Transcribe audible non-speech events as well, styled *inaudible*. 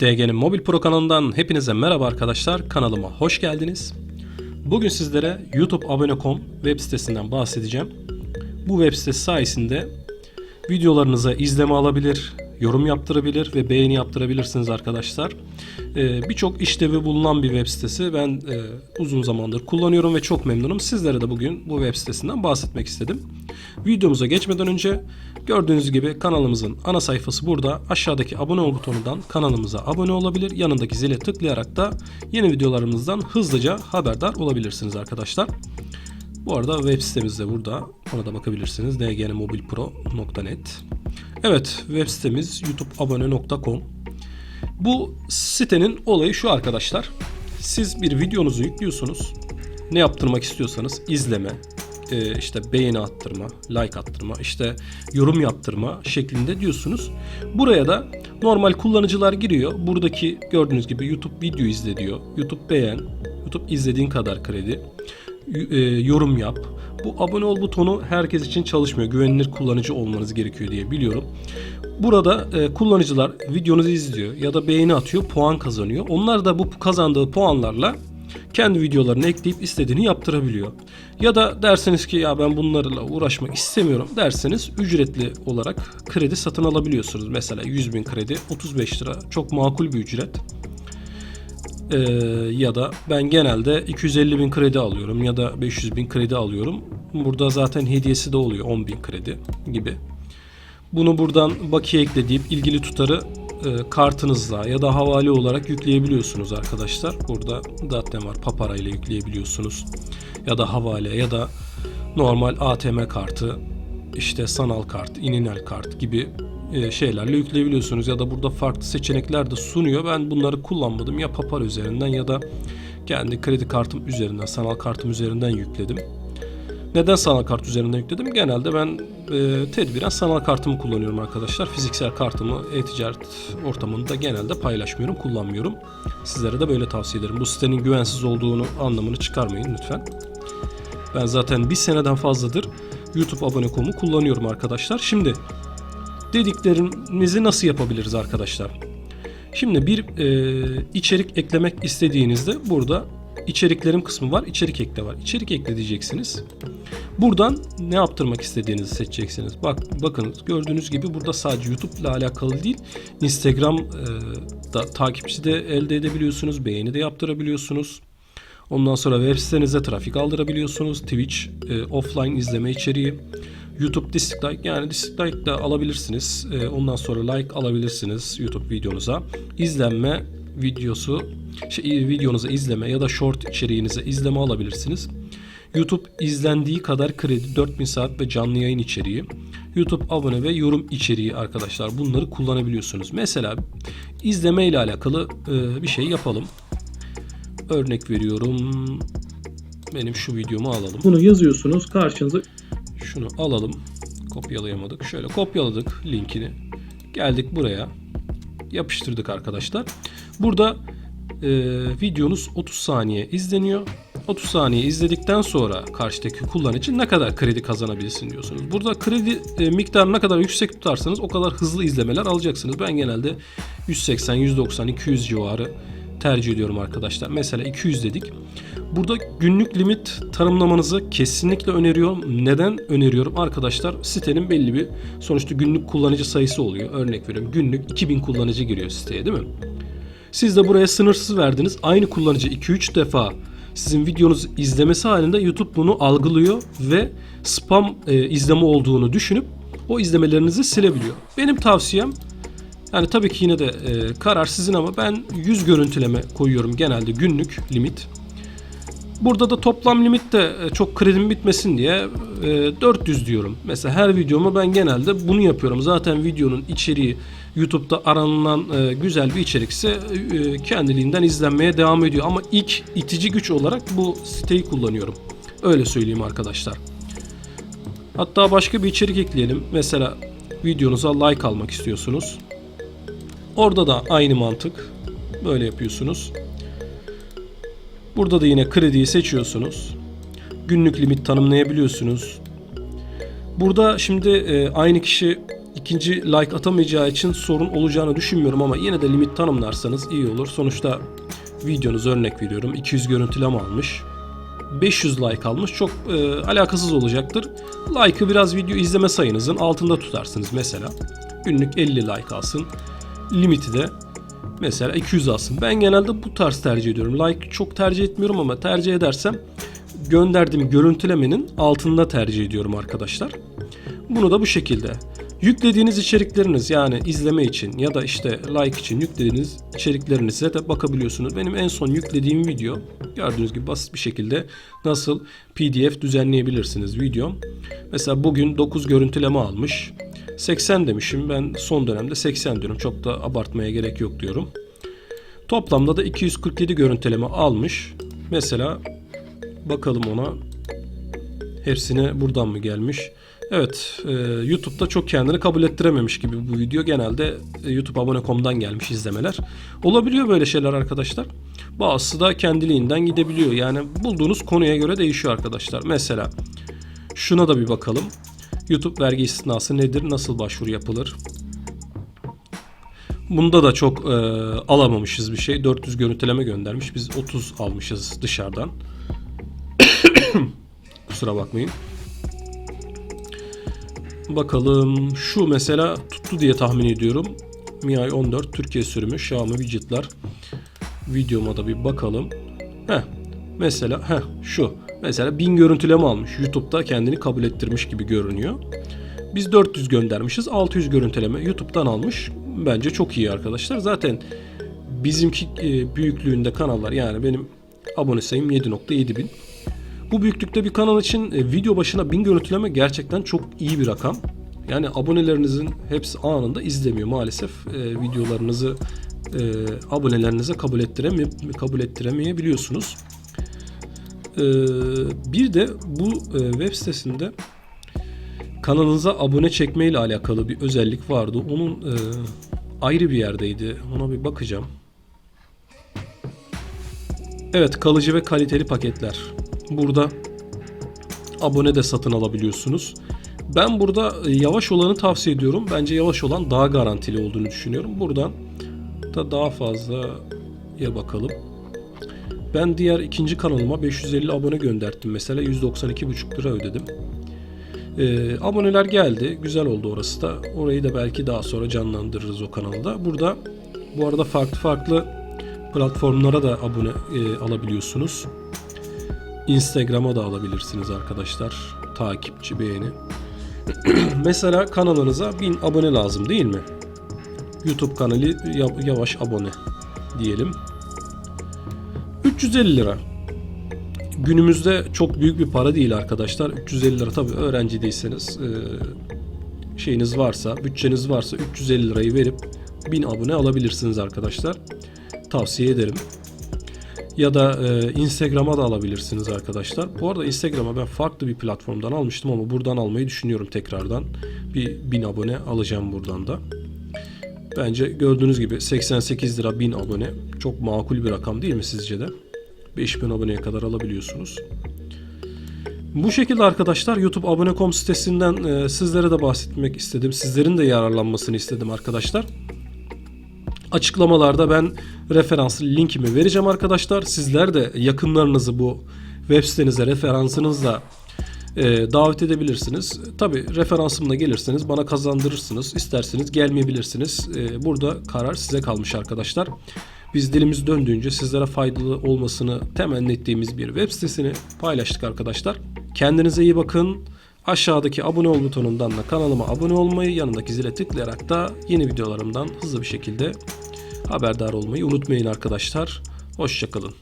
DG'nin Mobil Pro kanalından hepinize merhaba arkadaşlar. Kanalıma hoş geldiniz. Bugün sizlere youtube.abone.com web sitesinden bahsedeceğim. Bu web sitesi sayesinde videolarınıza izleme alabilir, yorum yaptırabilir ve beğeni yaptırabilirsiniz arkadaşlar. Ee, Birçok işlevi bulunan bir web sitesi. Ben e, uzun zamandır kullanıyorum ve çok memnunum. Sizlere de bugün bu web sitesinden bahsetmek istedim. Videomuza geçmeden önce gördüğünüz gibi kanalımızın ana sayfası burada. Aşağıdaki abone ol butonundan kanalımıza abone olabilir. Yanındaki zile tıklayarak da yeni videolarımızdan hızlıca haberdar olabilirsiniz arkadaşlar. Bu arada web sitemiz de burada. Ona da bakabilirsiniz. dgnmobilpro.net Evet web sitemiz youtubeabone.com Bu sitenin olayı şu arkadaşlar. Siz bir videonuzu yüklüyorsunuz. Ne yaptırmak istiyorsanız izleme, e, işte beğeni attırma, like attırma, işte yorum yaptırma şeklinde diyorsunuz. Buraya da normal kullanıcılar giriyor. Buradaki gördüğünüz gibi YouTube video izle diyor. YouTube beğen, YouTube izlediğin kadar kredi, e, yorum yap. Bu abone ol butonu herkes için çalışmıyor. Güvenilir kullanıcı olmanız gerekiyor diye biliyorum. Burada e, kullanıcılar videonuzu izliyor ya da beğeni atıyor, puan kazanıyor. Onlar da bu kazandığı puanlarla kendi videolarını ekleyip istediğini yaptırabiliyor. Ya da derseniz ki ya ben bunlarla uğraşmak istemiyorum derseniz ücretli olarak kredi satın alabiliyorsunuz. Mesela 100 bin kredi 35 lira çok makul bir ücret. Ee, ya da ben genelde 250 bin kredi alıyorum ya da 500 bin kredi alıyorum. Burada zaten hediyesi de oluyor 10 bin kredi gibi. Bunu buradan bakiye ekle deyip ilgili tutarı e, kartınızla ya da havale olarak yükleyebiliyorsunuz arkadaşlar. Burada zaten var papara ile yükleyebiliyorsunuz. Ya da havale ya da normal ATM kartı işte sanal kart, ininal kart gibi e, şeylerle yükleyebiliyorsunuz. Ya da burada farklı seçenekler de sunuyor. Ben bunları kullanmadım. Ya papara üzerinden ya da kendi kredi kartım üzerinden, sanal kartım üzerinden yükledim. Neden sanal kart üzerinden yükledim? Genelde ben e, tedbiren sanal kartımı kullanıyorum arkadaşlar. Fiziksel kartımı e-ticaret ortamında genelde paylaşmıyorum, kullanmıyorum. Sizlere de böyle tavsiye ederim. Bu sitenin güvensiz olduğunu anlamını çıkarmayın lütfen. Ben zaten bir seneden fazladır YouTube abone.com'u kullanıyorum arkadaşlar. Şimdi dediklerimizi nasıl yapabiliriz arkadaşlar? Şimdi bir e, içerik eklemek istediğinizde burada içeriklerim kısmı var. İçerik ekle var. İçerik ekle diyeceksiniz. Buradan ne yaptırmak istediğinizi seçeceksiniz. Bak bakın gördüğünüz gibi burada sadece YouTube ile alakalı değil. Instagram e, da takipçi de elde edebiliyorsunuz. Beğeni de yaptırabiliyorsunuz. Ondan sonra web sitenize trafik aldırabiliyorsunuz. Twitch e, offline izleme içeriği. YouTube dislike yani dislike de alabilirsiniz. E, ondan sonra like alabilirsiniz YouTube videonuza. İzlenme videosu şey, videonuza izleme ya da short içeriğinize izleme alabilirsiniz. YouTube izlendiği kadar kredi 4000 saat ve canlı yayın içeriği. YouTube abone ve yorum içeriği arkadaşlar bunları kullanabiliyorsunuz. Mesela izleme ile alakalı e, bir şey yapalım. Örnek veriyorum. Benim şu videomu alalım. Bunu yazıyorsunuz karşınıza Şunu alalım. Kopyalayamadık. Şöyle kopyaladık linkini. Geldik buraya. Yapıştırdık arkadaşlar. Burada videonuz 30 saniye izleniyor. 30 saniye izledikten sonra karşıdaki kullanıcı ne kadar kredi kazanabilirsin diyorsunuz. Burada kredi e, miktarını ne kadar yüksek tutarsanız o kadar hızlı izlemeler alacaksınız. Ben genelde 180, 190, 200 civarı tercih ediyorum arkadaşlar. Mesela 200 dedik. Burada günlük limit tanımlamanızı kesinlikle öneriyorum. Neden öneriyorum? Arkadaşlar sitenin belli bir sonuçta günlük kullanıcı sayısı oluyor. Örnek veriyorum günlük 2000 kullanıcı giriyor siteye değil mi? Siz de buraya sınırsız verdiniz. Aynı kullanıcı 2-3 defa sizin videonuzu izlemesi halinde YouTube bunu algılıyor ve spam e, izleme olduğunu düşünüp o izlemelerinizi silebiliyor. Benim tavsiyem yani tabii ki yine de e, karar sizin ama ben 100 görüntüleme koyuyorum genelde günlük limit. Burada da toplam limit de e, çok kredim bitmesin diye e, 400 diyorum. Mesela her videoma ben genelde bunu yapıyorum. Zaten videonun içeriği YouTube'da aranılan e, güzel bir içerikse e, kendiliğinden izlenmeye devam ediyor. Ama ilk itici güç olarak bu siteyi kullanıyorum. Öyle söyleyeyim arkadaşlar. Hatta başka bir içerik ekleyelim. Mesela videonuza like almak istiyorsunuz. Orada da aynı mantık. Böyle yapıyorsunuz. Burada da yine krediyi seçiyorsunuz. Günlük limit tanımlayabiliyorsunuz. Burada şimdi e, aynı kişi ikinci like atamayacağı için sorun olacağını düşünmüyorum ama yine de limit tanımlarsanız iyi olur. Sonuçta videonuz örnek veriyorum 200 görüntüleme almış. 500 like almış çok e, alakasız olacaktır. Like'ı biraz video izleme sayınızın altında tutarsınız mesela. Günlük 50 like alsın. Limiti de mesela 200 alsın. Ben genelde bu tarz tercih ediyorum. Like çok tercih etmiyorum ama tercih edersem gönderdiğim görüntülemenin altında tercih ediyorum arkadaşlar. Bunu da bu şekilde. Yüklediğiniz içerikleriniz yani izleme için ya da işte like için yüklediğiniz içeriklerinize de bakabiliyorsunuz. Benim en son yüklediğim video gördüğünüz gibi basit bir şekilde nasıl PDF düzenleyebilirsiniz videom. Mesela bugün 9 görüntüleme almış. 80 demişim ben son dönemde 80 diyorum çok da abartmaya gerek yok diyorum. Toplamda da 247 görüntüleme almış. Mesela bakalım ona hepsine buradan mı gelmiş? Evet, e, YouTube'da çok kendini kabul ettirememiş gibi bu video. Genelde e, YouTube abone.com'dan gelmiş izlemeler. Olabiliyor böyle şeyler arkadaşlar. Bazısı da kendiliğinden gidebiliyor. Yani bulduğunuz konuya göre değişiyor arkadaşlar. Mesela şuna da bir bakalım. YouTube vergi istisnası nedir? Nasıl başvuru yapılır? Bunda da çok e, alamamışız bir şey. 400 görüntüleme göndermiş. Biz 30 almışız dışarıdan. *coughs* Kusura bakmayın. Bakalım şu mesela tuttu diye tahmin ediyorum. MIUI 14 Türkiye sürümü Xiaomi widgetler. Videoma da bir bakalım. Heh. Mesela heh, şu. Mesela 1000 görüntüleme almış. YouTube'da kendini kabul ettirmiş gibi görünüyor. Biz 400 göndermişiz. 600 görüntüleme YouTube'dan almış. Bence çok iyi arkadaşlar. Zaten bizimki e, büyüklüğünde kanallar yani benim abone sayım 7.7 bin. Bu büyüklükte bir kanal için e, video başına 1000 görüntüleme gerçekten çok iyi bir rakam. Yani abonelerinizin hepsi anında izlemiyor maalesef. E, videolarınızı e, abonelerinize kabul ettireme kabul ettiremeyebiliyorsunuz. E, bir de bu e, web sitesinde kanalınıza abone çekme ile alakalı bir özellik vardı. Onun e, ayrı bir yerdeydi. Ona bir bakacağım. Evet kalıcı ve kaliteli paketler. Burada abone de satın alabiliyorsunuz. Ben burada e, yavaş olanı tavsiye ediyorum. Bence yavaş olan daha garantili olduğunu düşünüyorum. Buradan da daha fazla ya bakalım. Ben diğer ikinci kanalıma 550 abone gönderdim mesela 192,5 lira ödedim. Ee, aboneler geldi. Güzel oldu orası da. Orayı da belki daha sonra canlandırırız o kanalda. Burada bu arada farklı farklı platformlara da abone e, alabiliyorsunuz. Instagram'a da alabilirsiniz arkadaşlar. Takipçi, beğeni. *clears throat* Mesela kanalınıza 1000 abone lazım değil mi? YouTube kanalı ya- yavaş abone diyelim. 350 lira. Günümüzde çok büyük bir para değil arkadaşlar. 350 lira tabii öğrenci değilseniz e, şeyiniz varsa, bütçeniz varsa 350 lirayı verip 1000 abone alabilirsiniz arkadaşlar. Tavsiye ederim. Ya da e, Instagram'a da alabilirsiniz arkadaşlar. Bu arada Instagram'a ben farklı bir platformdan almıştım ama buradan almayı düşünüyorum tekrardan. Bir 1000 abone alacağım buradan da. Bence gördüğünüz gibi 88 lira 1000 abone çok makul bir rakam değil mi sizce de? 5000 aboneye kadar alabiliyorsunuz. Bu şekilde arkadaşlar YouTube abone.com sitesinden e, sizlere de bahsetmek istedim. Sizlerin de yararlanmasını istedim arkadaşlar. Açıklamalarda ben referans linkimi vereceğim arkadaşlar. Sizler de yakınlarınızı bu web sitenize referansınızla e, davet edebilirsiniz. Tabi referansımla gelirseniz bana kazandırırsınız. İsterseniz gelmeyebilirsiniz. E, burada karar size kalmış arkadaşlar. Biz dilimiz döndüğünce sizlere faydalı olmasını temenni ettiğimiz bir web sitesini paylaştık arkadaşlar. Kendinize iyi bakın. Aşağıdaki abone ol butonundan da kanalıma abone olmayı, yanındaki zile tıklayarak da yeni videolarımdan hızlı bir şekilde haberdar olmayı unutmayın arkadaşlar. Hoşçakalın.